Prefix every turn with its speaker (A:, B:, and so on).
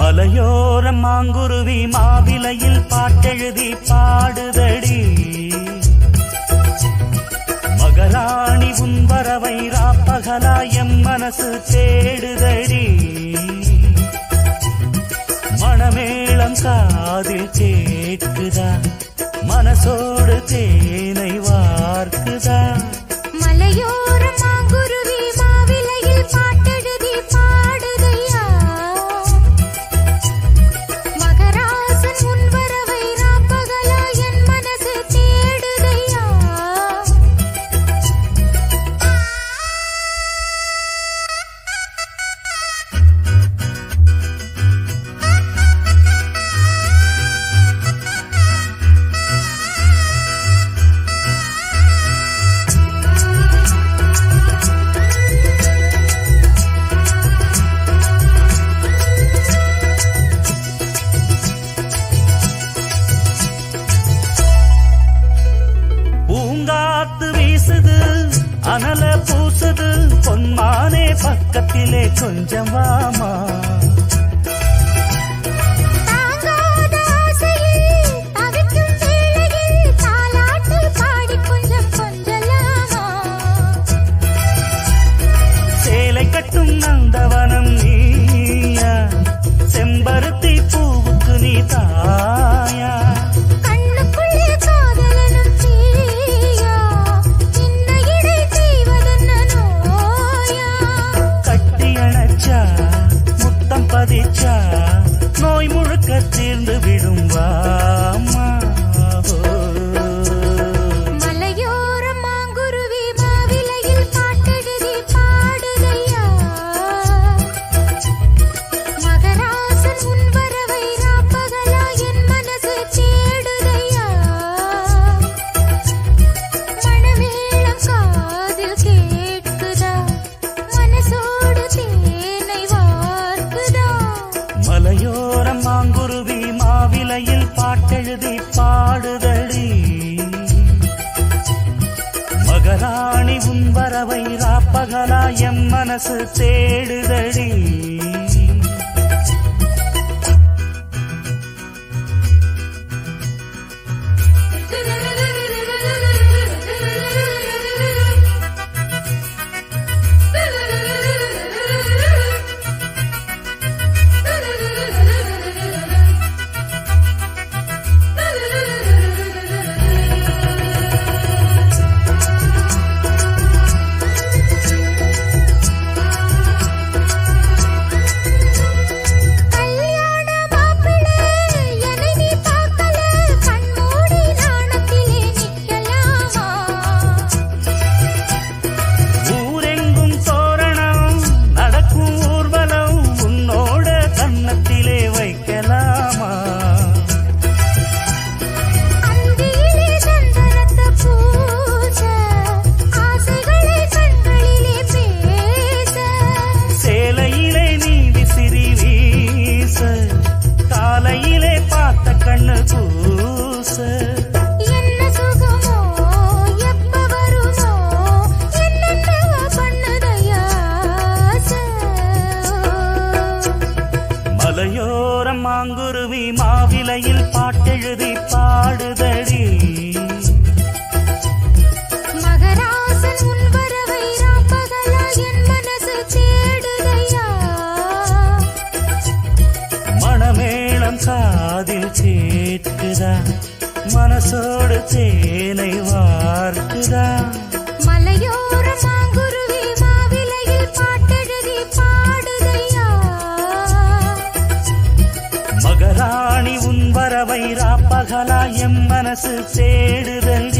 A: மலையோர மாங்குருவி மாவிலையில் பாட்டெழுதி பாடுதடி. மகராணி உன் வரவை ராப்பகலா எம் மனசு தேடுதடி. மணமேளம் காதில் கேட்குதா?
B: மனசோ
A: வீசுது அனல பூசுது பொன்மானே பக்கத்திலே கொஞ்சம் வாமா
B: மலையில் பாட்டெழுதி
A: பாடுதடி. மகராணி உன் வரவை ராப்பகலா எம் மனசு தேடுதடி. பாடுதடி. மனமேளம் காதில் கேட்குதா? மனசோடு
B: தே
A: ராணி உன் வரவை ராப்பகலா எம் மனசு தேடுதல்